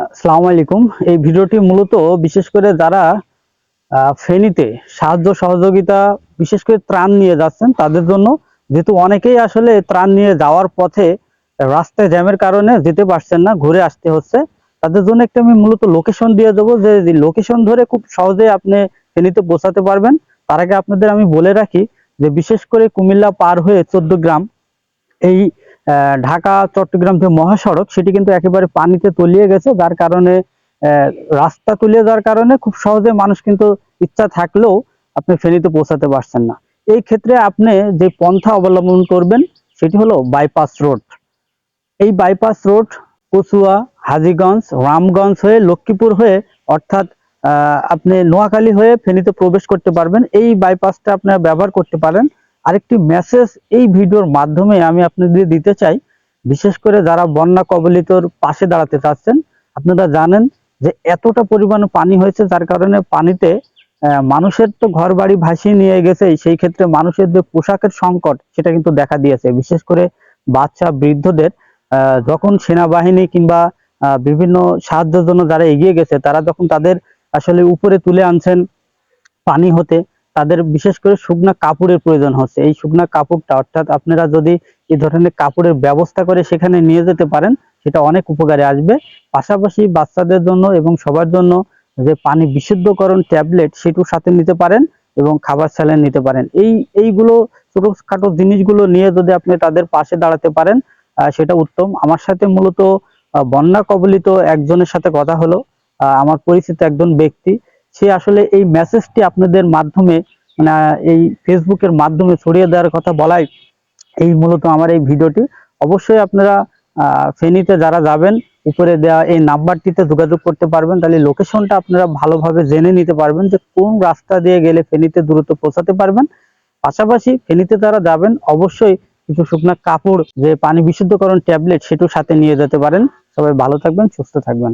আসসালামু আলাইকুম। এই ভিডিওটি মূলত বিশেষ করে যারা ফেনীতে সাহায্য সহযোগিতা, বিশেষ করে ত্রাণ নিয়ে যাচ্ছেন, তাদের জন্য যেহেতু অনেকেই আসলে ত্রাণ নিয়ে যাওয়ার পথে রাস্তায় জ্যামের কারণে যেতে পারছেন না, ঘুরে আসতে হচ্ছে, তাদের জন্য একটা আমি মূলত লোকেশন দিয়ে দেবো যে লোকেশন ধরে খুব সহজে আপনি ফেনীতে পৌঁছাতে পারবেন। তার আগে আপনাদের আমি বলে রাখি যে, বিশেষ করে কুমিল্লা পার হয়ে চোদ্দ গ্রাম এই ঢাকা, চট্টগ্রাম যে মহাসড়ক, সেটি কিন্তু একেবারে পানিতে তলিয়ে গেছে। যার কারণে রাস্তা তলিয়ে যাওয়ার কারণে খুব সহজে মানুষ কিন্তু ইচ্ছা থাকলেও আপনি ফেনীতে পৌঁছাতে পারছেন না। এই ক্ষেত্রে আপনি যে পন্থা অবলম্বন করবেন, সেটি হলো বাইপাস রোড এই বাইপাস রোড কচুয়া, হাজিগঞ্জ, রামগঞ্জ হয়ে লক্ষ্মীপুর হয়ে, অর্থাৎ আপনি নোয়াখালী হয়ে ফেনীতে প্রবেশ করতে পারবেন। এই বাইপাসটা আপনারা ব্যবহার করতে পারেন। আরেকটি মেসেজ এই ভিডিওর মাধ্যমে আমি আপনাদের দিতে চাই। বিশেষ করে যারা বন্যা কবলিতর পাশে দাঁড়াতে চাচ্ছেন, আপনারা জানেন যে এতটা পরিমাণে পানি হয়েছে, যার কারণে পানিতে মানুষের তো ঘর বাড়ি ভাসিয়ে নিয়ে গেছে। সেই ক্ষেত্রে মানুষের যে পোশাকের সংকট, সেটা কিন্তু দেখা দিয়েছে। বিশেষ করে বাচ্চা, বৃদ্ধদের যখন সেনাবাহিনী কিংবা বিভিন্ন সাহায্যের জন্য যারা এগিয়ে গেছে, তারা যখন তাদের আসলে উপরে তুলে আনছেন পানি হতে তাদের বিশেষ করে শুকনা কাপড়ের প্রয়োজন হচ্ছে। এই শুকনা কাপড়টা, অর্থাৎ আপনারা যদি এই ধরনের কাপড়ের ব্যবস্থা করে সেখানে নিয়ে যেতে পারেন, সেটা অনেক উপকারে আসবে। পাশাপাশি বাচ্চাদের জন্য এবং সবার জন্য যে পানি বিশুদ্ধকরণ ট্যাবলেট সেটিও সাথে নিতে পারেন এবং খাবার স্যালাইন নিতে পারেন। এই, এইগুলো ছোটখাটো জিনিসগুলো নিয়ে যদি আপনি তাদের পাশে দাঁড়াতে পারেন সেটা উত্তম। আমার সাথে মূলত বন্যা কবলিত একজনের সাথে কথা হলো। আমার পরিচিত একজন ব্যক্তি। সে আসলে এই মেসেজটি আপনাদের মাধ্যমে মানে এই ফেসবুকের মাধ্যমে ছড়িয়ে দেওয়ার কথা বলাই এই মূলত আমার এই ভিডিওটি। অবশ্যই আপনারা ফেনীতে যারা যাবেন, উপরে দেওয়া এই নাম্বারটিতে যোগাযোগ করতে পারবেন। তাহলে লোকেশনটা আপনারা ভালোভাবে জেনে নিতে পারবেন যে কোন রাস্তা দিয়ে গেলে ফেনীতে দ্রুত পৌঁছাতে পারবেন। পাশাপাশি ফেনীতে যারা যাবেন, অবশ্যই কিছু শুকনা কাপড়, যে পানি বিশুদ্ধকরণ ট্যাবলেট, সেটিও সাথে নিয়ে যেতে পারেন। সবাই ভালো থাকবেন, সুস্থ থাকবেন।